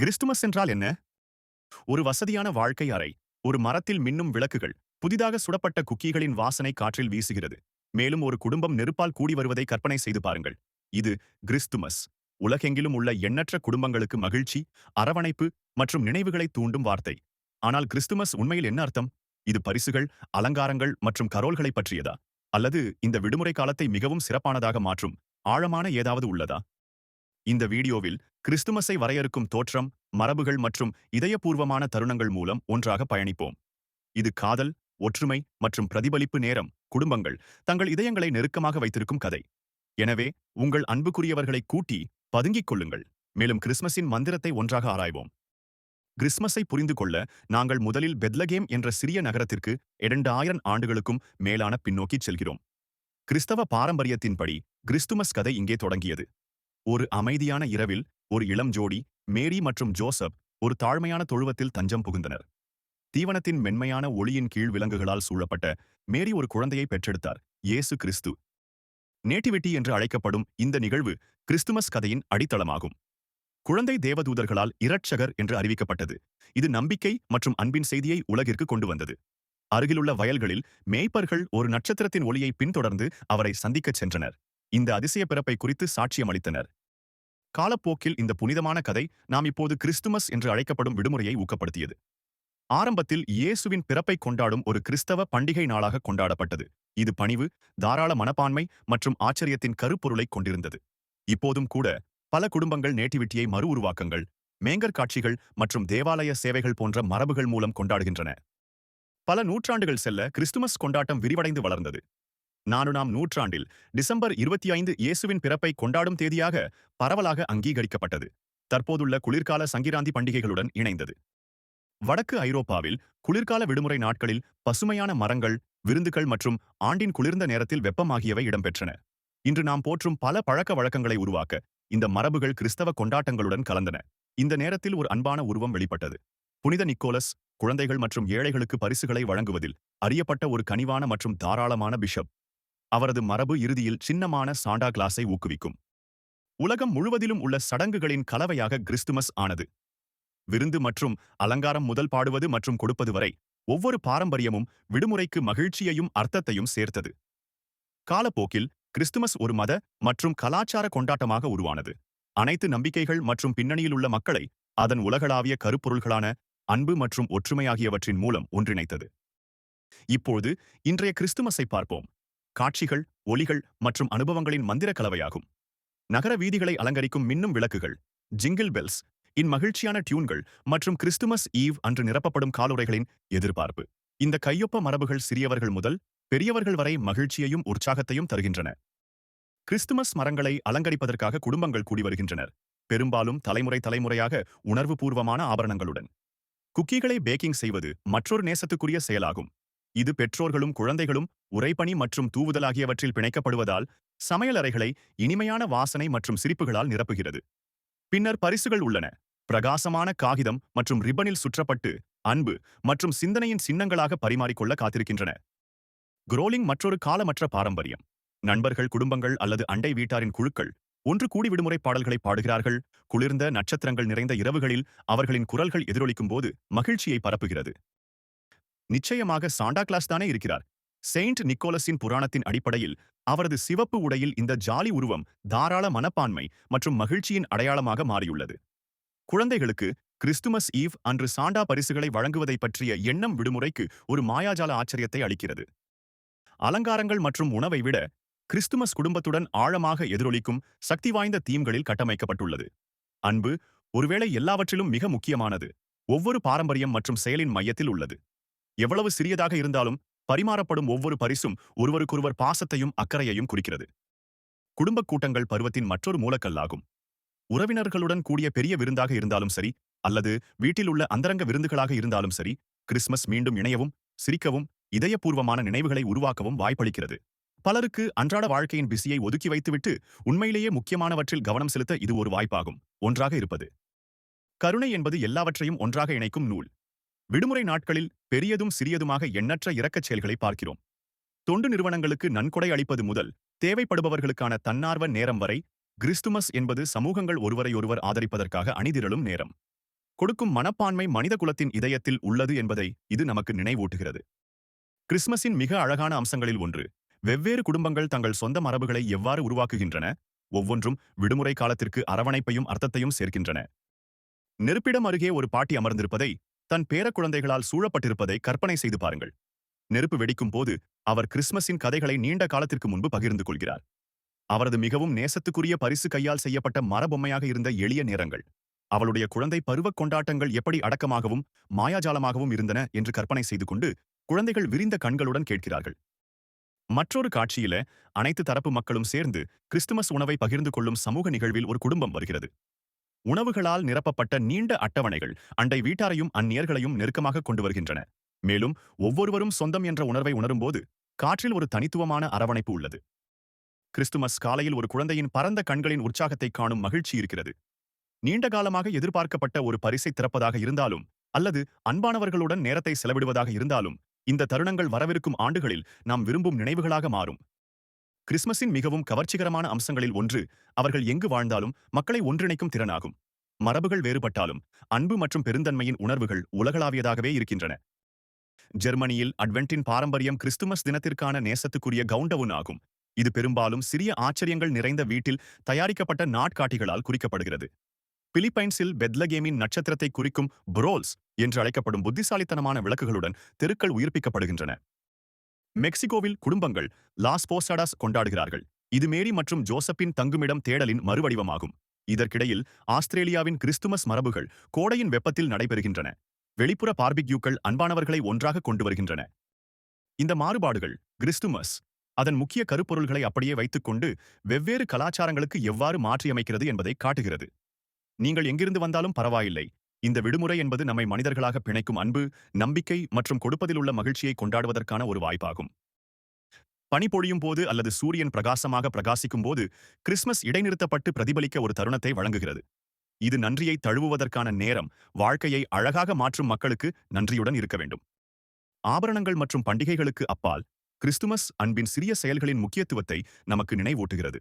Christmas என்றால் என்ன? ஒரு வசதியான வாழ்க்கை அறை ஒரு மரத்தில் மின்னும் விளக்குகள் புதிதாக சுடப்பட்ட குக்கீகளின் வாசனை காற்றில் வீசுகிறது. மேலும் ஒரு குடும்பம் நெருப்பால் கூடி வருவதை கற்பனை செய்து பாருங்கள். இது கிறிஸ்துமஸ். உலகெங்கிலும் உள்ள எண்ணற்ற குடும்பங்களுக்கு மகிழ்ச்சி அரவணைப்பு மற்றும் நினைவுகளை தூண்டும் வார்த்தை. ஆனால் கிறிஸ்துமஸ் உண்மையில் என்ன அர்த்தம்? இது பரிசுகள் அலங்காரங்கள் மற்றும் கரோல்களை பற்றியதா? அல்லது இந்த விடுமுறை காலத்தை மிகவும் சிறப்பானதாக மாற்றும் ஆழமான ஏதாவது உள்ளதா? இந்த வீடியோவில் கிறிஸ்துமஸை வரையறுக்கும் தோற்றம் மரபுகள் மற்றும் இதயபூர்வமான தருணங்கள் மூலம் ஒன்றாக பயணிப்போம். இது காதல் ஒற்றுமை மற்றும் பிரதிபலிப்பு நேரம் குடும்பங்கள் தங்கள் இதயங்களை நெருக்கமாக வைத்திருக்கும் கதை. எனவே உங்கள் அன்புக்குரியவர்களை கூட்டி பதுங்கிக் கொள்ளுங்கள். மேலும் கிறிஸ்மஸின் மந்திரத்தை ஒன்றாக ஆராய்வோம். கிறிஸ்மஸை புரிந்து கொள்ள நாங்கள் முதலில் பெத்லகேம் என்ற சிறிய நகரத்திற்கு இரண்டு ஆயிரம் ஆண்டுகளுக்கும் மேலான பின்னோக்கிச் செல்கிறோம். கிறிஸ்தவ பாரம்பரியத்தின்படி கிறிஸ்துமஸ் கதை இங்கே தொடங்கியது. ஒரு அமைதியான இரவில் ஒரு இளம் ஜோடி மேரி மற்றும் ஜோசப் ஒரு தாழ்மையான தொழுவத்தில் தஞ்சம் புகுந்தனர். தீவனத்தின் மென்மையான ஒளியின் கீழ் விலங்குகளால் சூழப்பட்ட மேரி ஒரு குழந்தையை பெற்றெடுத்தார் இயேசு கிறிஸ்து. நேட்டிவிட்டி என்று அழைக்கப்படும் இந்த நிகழ்வு கிறிஸ்துமஸ் கதையின் அடித்தளமாகும். குழந்தை தேவதூதர்களால் இரட்சகர் என்று அறிவிக்கப்பட்டது. இது நம்பிக்கை மற்றும் அன்பின் செய்தியை உலகிற்கு கொண்டு வந்தது. அருகிலுள்ள வயல்களில் மேய்ப்பர்கள் ஒரு நட்சத்திரத்தின் ஒளியை பின்தொடர்ந்து அவரை சந்திக்கச் சென்றனர். இந்த அதிசய பிறப்பை குறித்து சாட்சியம் அளித்தனர் காலப்போக்கில் இந்த புனிதமான கதை நாம் இப்போது கிறிஸ்துமஸ் என்று அழைக்கப்படும் விடுமுறையை ஊக்கப்படுத்தியது. ஆரம்பத்தில் இயேசுவின் பிறப்பை கொண்டாடும் ஒரு கிறிஸ்தவ பண்டிகை நாளாக கொண்டாடப்பட்டது. இது பணிவு தாராள மனப்பான்மை மற்றும் ஆச்சரியத்தின் கருப்பொருளை கொண்டிருந்தது. இப்போதும் கூட பல குடும்பங்கள் நேட்டிவிட்டியை மறு உருவாக்கங்கள் மேங்கர் காட்சிகள் மற்றும் தேவாலய சேவைகள் போன்ற மரபுகள் மூலம் கொண்டாடுகின்றன. பல நூற்றாண்டுகள் செல்ல கிறிஸ்துமஸ் கொண்டாட்டம் விரிவடைந்து வளர்ந்தது. நானுனாம் நூற்றாண்டில் டிசம்பர் இருபத்தி ஐந்து இயேசுவின் பிறப்பை கொண்டாடும் தேதியாக பரவலாக அங்கீகரிக்கப்பட்டது. தற்போதுள்ள குளிர்கால சங்கிராந்தி பண்டிகைகளுடன் இணைந்தது. வடக்கு ஐரோப்பாவில் குளிர்கால விடுமுறை நாட்களில் பசுமையான மரங்கள் விருந்துகள் மற்றும் ஆண்டின் குளிர்ந்த நேரத்தில் வெப்பம் ஆகியவை இடம்பெற்றன. இன்று நாம் போற்றும் பல பழக்க வழக்கங்களை உருவாக்க இந்த மரபுகள் கிறிஸ்தவ கொண்டாட்டங்களுடன் கலந்தன. இந்த நேரத்தில் ஒரு அன்பான உருவம் வெளிப்பட்டது. புனித நிக்கோலஸ் குழந்தைகள் மற்றும் ஏழைகளுக்கு பரிசுகளை வழங்குவதில் அறியப்பட்ட ஒரு கனிவான மற்றும் தாராளமான பிஷப். அவரது மரபு இறுதியில் சின்னமான சாண்டா கிளாஸை ஊக்குவிக்கும். உலகம் முழுவதிலும் உள்ள சடங்குகளின் கலவையாக கிறிஸ்துமஸ் ஆனது. விருந்து மற்றும் அலங்காரம் முதல் பாடுவது மற்றும் கொடுப்பது வரை ஒவ்வொரு பாரம்பரியமும் விடுமுறைக்கு மகிழ்ச்சியையும் அர்த்தத்தையும் சேர்த்தது. காலப்போக்கில் கிறிஸ்துமஸ் ஒரு மத மற்றும் கலாச்சார கொண்டாட்டமாக உருவானது. அனைத்து நம்பிக்கைகள் மற்றும் பின்னணியில் உள்ள மக்களை அதன் உலகளாவிய கருப்பொருள்களான அன்பு மற்றும் ஒற்றுமை ஆகியவற்றின் மூலம் ஒன்றிணைத்தது. இப்போது இன்றைய கிறிஸ்துமஸை பார்ப்போம். காட்சிகள் ஒலிகள் மற்றும் அனுபவங்களின் மந்திர கலவையாகும். நகர வீதிகளை அலங்கரிக்கும் மின்னும் விளக்குகள் ஜிங்கிள் பெல்ஸ் இன் மகிழ்ச்சியான டியூன்கள் மற்றும் கிறிஸ்துமஸ் ஈவ் அன்று நிரப்பப்படும் காலுரைகளின் எதிர்பார்ப்பு. இந்த கையொப்ப மரபுகள் சிறியவர்கள் முதல் பெரியவர்கள் வரை மகிழ்ச்சியையும் உற்சாகத்தையும் தருகின்றன. கிறிஸ்துமஸ் மரங்களை அலங்கரிப்பதற்காக குடும்பங்கள் கூடி வருகின்றனர். பெரும்பாலும் தலைமுறை தலைமுறையாக உணர்வுபூர்வமான ஆபரணங்களுடன். குக்கீகளை பேக்கிங் செய்வது மற்றொரு நேசத்துக்குரிய செயலாகும். இது பெற்றோர்களும் குழந்தைகளும் உரைப்பணி மற்றும் தூவுதல் ஆகியவற்றில் பிணைக்கப்படுவதால் சமையலறைகளை இனிமையான வாசனை மற்றும் சிரிப்புகளால் நிரப்புகிறது. பின்னர் பரிசுகள் உள்ளன. பிரகாசமான காகிதம் மற்றும் ரிப்பனில் சுற்றப்பட்டு அன்பு மற்றும் சிந்தனையின் சின்னங்களாக பரிமாறிக்கொள்ள காத்திருக்கின்றன. குரோலிங் மற்றொரு காலமற்ற பாரம்பரியம். நண்பர்கள் குடும்பங்கள் அல்லது அண்டை வீட்டாரின் குழுக்கள் ஒன்று கூடி விடுமுறை பாடல்களை பாடுகிறார்கள். குளிர்ந்த நட்சத்திரங்கள் நிறைந்த இரவுகளில் அவர்களின் குரல்கள் எதிரொலிக்கும் போது மகிழ்ச்சியை பரப்புகிறது. நிச்சயமாக சாண்டா கிளாஸ் தானே இருக்கிறார். செயின்ட் நிக்கோலஸின் புராணத்தின் அடிப்படையில் அவரது சிவப்பு உடையில் இந்த ஜாலி உருவம் தாராள மனப்பான்மை மற்றும் மகிழ்ச்சியின் அடையாளமாக மாறியுள்ளது. குழந்தைகளுக்கு கிறிஸ்துமஸ் ஈவ் அன்று சாண்டா பரிசுகளை வழங்குவதை பற்றிய எண்ணம் விடுமுறைக்கு ஒரு மாயாஜால ஆச்சரியத்தை அளிக்கிறது. அலங்காரங்கள் மற்றும் உணவை விட கிறிஸ்துமஸ் குடும்பத்துடன் ஆழமாக எதிரொலிக்கும் சக்தி வாய்ந்த தீம்களில் கட்டமைக்கப்பட்டுள்ளது. அன்பு ஒருவேளை எல்லாவற்றிலும் மிக முக்கியமானது. ஒவ்வொரு பாரம்பரியம் மற்றும் செயலின் மையத்தில் உள்ளது. எவ்வளவு சிறியதாக இருந்தாலும் பரிமாறப்படும் ஒவ்வொரு பரிசும் ஒருவருக்கொருவர் பாசத்தையும் அக்கறையையும் குறிக்கிறது. குடும்ப கூட்டங்கள் பருவத்தின் மற்றொரு மூலக்கல்லாகும். உறவினர்களுடன் கூடிய பெரிய விருந்தாக இருந்தாலும் சரி அல்லது வீட்டில் உள்ள அந்தரங்க விருந்துகளாக இருந்தாலும் சரி கிறிஸ்மஸ் மீண்டும் இணையவும் சிரிக்கவும் இதயபூர்வமான நினைவுகளை உருவாக்கவும் வாய்ப்பளிக்கிறது. பலருக்கு அன்றாட வாழ்க்கையின் பிஸியை ஒதுக்கி வைத்துவிட்டு உண்மையிலேயே முக்கியமானவற்றில் கவனம் செலுத்த இது ஒரு வாய்ப்பாகும் ஒன்றாக இருப்பது. கருணை என்பது எல்லாவற்றையும் ஒன்றாக இணைக்கும் நூல். விடுமுறை நாட்களில் பெரியதும் சிறியதுமாக எண்ணற்ற இறக்கச் செயல்களை பார்க்கிறோம். தொண்டு நிறுவனங்களுக்கு நன்கொடை அளிப்பது முதல் தேவைப்படுபவர்களுக்கான தன்னார்வ நேரம் வரை கிறிஸ்துமஸ் என்பது சமூகங்கள் ஒருவரையொருவர் ஆதரிப்பதற்காக அணிதிரளும் நேரம். கொடுக்கும் மனப்பான்மை மனிதகுலத்தின் இதயத்தில் உள்ளது என்பதை இது நமக்கு நினைவூட்டுகிறது. கிறிஸ்மஸின் மிக அழகான அம்சங்களில் ஒன்று வெவ்வேறு குடும்பங்கள் தங்கள் சொந்த மரபுகளை எவ்வாறு உருவாக்குகின்றன? ஒவ்வொன்றும் விடுமுறை காலத்திற்கு அரவணைப்பையும் அர்த்தத்தையும் சேர்க்கின்றன. நெருப்பிடம் அருகே ஒரு பாட்டி அமர்ந்திருப்பதை தன் பேரக்குழந்தைகளால் சூழப்பட்டிருப்பதை கற்பனை செய்து பாருங்கள். நெருப்பு வெடிக்கும் போது அவர் கிறிஸ்மஸின் கதைகளை நீண்ட காலத்திற்கு முன்பு பகிர்ந்து கொள்கிறார். அவரது மிகவும் நேசத்துக்குரிய பரிசு கையால் செய்யப்பட்ட மரபொம்மையாக இருந்த எளிய நேரங்கள் அவளுடைய குழந்தை பருவக் கொண்டாட்டங்கள் எப்படி அடக்கமாகவும் மாயாஜாலமாகவும் இருந்தன என்று கற்பனை செய்து கொண்டு குழந்தைகள் விரிந்த கண்களுடன் கேட்கிறார்கள். மற்றொரு காட்சியில அனைத்து தரப்பு மக்களும் சேர்ந்து கிறிஸ்துமஸ் உணவை பகிர்ந்து கொள்ளும் சமூக நிகழ்வில் ஒரு குடும்பம் வருகிறது. உணவுகளால் நிரப்பப்பட்ட நீண்ட அட்டவணைகள் அண்டை வீட்டாரையும் அந்நியர்களையும் நெருக்கமாக கொண்டு வருகின்றன. மேலும் ஒவ்வொருவரும் சொந்தம் என்ற உணர்வை உணரும்போது காற்றில் ஒரு தனித்துவமான அரவணைப்பு உள்ளது. கிறிஸ்துமஸ் காலையில் ஒரு குழந்தையின் பரந்த கண்களின் உற்சாகத்தை காணும் மகிழ்ச்சி இருக்கிறது. நீண்ட காலமாக எதிர்பார்க்கப்பட்ட ஒரு பரிசை திறப்பதாக இருந்தாலும் அல்லது அன்பானவர்களுடன் நேரத்தை செலவிடுவதாக இருந்தாலும் இந்த தருணங்கள் வரவிருக்கும் ஆண்டுகளில் நாம் விரும்பும் நினைவுகளாக மாறும். கிறிஸ்மஸின் மிகவும் கவர்ச்சிகரமான அம்சங்களில் ஒன்று அவர்கள் எங்கு வாழ்ந்தாலும் மக்களை ஒன்றிணைக்கும் திறனாகும். மரபுகள் வேறுபட்டாலும் அன்பு மற்றும் பெருந்தன்மையின் உணர்வுகள் உலகளாவியதாகவே இருக்கின்றன. ஜெர்மனியில் அட்வென்டின் பாரம்பரியம் கிறிஸ்துமஸ் தினத்திற்கான நேசத்துக்குரிய கவுண்டவுன் ஆகும். இது பெரும்பாலும் சிறிய ஆச்சரியங்கள் நிறைந்த வீட்டில் தயாரிக்கப்பட்ட நாட்காட்டிகளால் குறிக்கப்படுகிறது. பிலிப்பைன்ஸில் பெத்லகேமின் நட்சத்திரத்தை குறிக்கும் புரோல்ஸ் என்று அழைக்கப்படும் புத்திசாலித்தனமான விளக்குகளுடன் தெருக்கள் உயிர்ப்பிக்கப்படுகின்றன. மெக்சிகோவில் குடும்பங்கள் லாஸ் போசாடாஸ் கொண்டாடுகிறார்கள். இது மேரி மற்றும் ஜோசப்பின் தங்குமிடம் தேடலின் மறுவடிவமாகும். இதற்கிடையில் ஆஸ்திரேலியாவின் கிறிஸ்துமஸ் மரபுகள் கோடையின் வெப்பத்தில் நடைபெறுகின்றன. வெளிப்புற பார்பிக்யூக்கள் அன்பானவர்களை ஒன்றாக கொண்டு வருகின்றன. இந்த மாறுபாடுகள் கிறிஸ்துமஸ் அதன் முக்கிய கருப்பொருள்களை அப்படியே வைத்துக்கொண்டு வெவ்வேறு கலாச்சாரங்களுக்கு எவ்வாறு மாற்றியமைக்கிறது என்பதை காட்டுகிறது. நீங்கள் எங்கிருந்து வந்தாலும் பரவாயில்லை. இந்த விடுமுறை என்பது நம்மை மனிதர்களாக பிணைக்கும் அன்பு நம்பிக்கை மற்றும் கொடுப்பதில் உள்ள மகிழ்ச்சியை கொண்டாடுவதற்கான ஒரு வாய்ப்பாகும். பனி பொழியும் போது அல்லது சூரியன் பிரகாசமாக பிரகாசிக்கும் போது கிறிஸ்மஸ் இடைநிறுத்தப்பட்டு பிரதிபலிக்க ஒரு தருணத்தை வழங்குகிறது. இது நன்றியை தழுவுவதற்கான நேரம் வாழ்க்கையை அழகாக மாற்றும் மக்களுக்கு நன்றியுடன் இருக்க வேண்டும். ஆபரணங்கள் மற்றும் பண்டிகைகளுக்கு அப்பால் கிறிஸ்துமஸ் அன்பின் சிறிய செயல்களின் முக்கியத்துவத்தை நமக்கு நினைவூட்டுகிறது.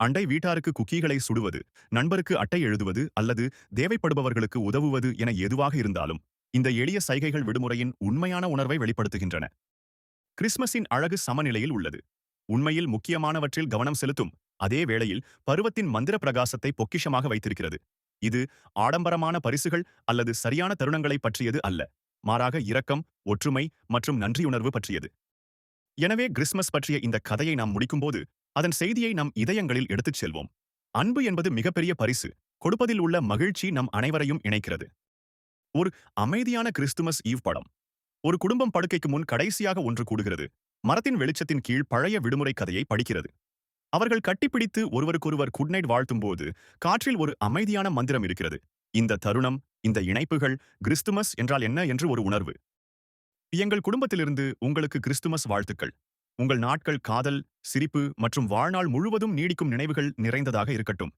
அண்டை வீட்டாருக்கு குக்கீகளை சுடுவது நண்பருக்கு அட்டை எழுதுவது அல்லது தேவைப்படுபவர்களுக்கு உதவுவது என எதுவாக இருந்தாலும் இந்த எளிய சைகைகள் விடுமுறையின் உண்மையான உணர்வை வெளிப்படுத்துகின்றன. கிறிஸ்மஸின் அழகு சமநிலையில் உள்ளது. உண்மையில் முக்கியமானவற்றில் கவனம் செலுத்தும் அதே வேளையில் பருவத்தின் மந்திர பிரகாசத்தை பொக்கிஷமாக வைத்திருக்கிறது. இது ஆடம்பரமான பரிசுகள் அல்லது சரியான தருணங்களை பற்றியது அல்ல மாறாக இரக்கம் ஒற்றுமை மற்றும் நன்றியுணர்வு பற்றியது. எனவே கிறிஸ்மஸ் பற்றிய இந்த கதையை நாம் முடிக்கும்போது அதன் செய்தியை நம் இதயங்களில் எடுத்துச் செல்வோம். அன்பு என்பது மிகப்பெரிய பரிசு. கொடுப்பதில் உள்ள மகிழ்ச்சி நம் அனைவரையும் இணைக்கிறது. ஒரு அமைதியான கிறிஸ்துமஸ் ஈவ் படம். ஒரு குடும்பம் படுக்கைக்கு முன் கடைசியாக ஒன்று கூடுகிறது. மரத்தின் வெளிச்சத்தின் கீழ் பழைய விடுமுறை கதையை படிக்கிறது. அவர்கள் கட்டிப்பிடித்து ஒருவருக்கொருவர் குட்நைட் வாழ்த்தும்போது காற்றில் ஒரு அமைதியான மந்திரம் இருக்கிறது. இந்த தருணம் இந்த இணைப்புகள் கிறிஸ்துமஸ் என்றால் என்ன என்று ஒரு உணர்வு. எங்கள் குடும்பத்திலிருந்து உங்களுக்கு கிறிஸ்துமஸ் வாழ்த்துக்கள். உங்கள் நாட்கள் காதல் சிரிப்பு மற்றும் வாழ்நாள் முழுவதும் நீடிக்கும் நினைவுகள் நிறைந்ததாக இருக்கட்டும்.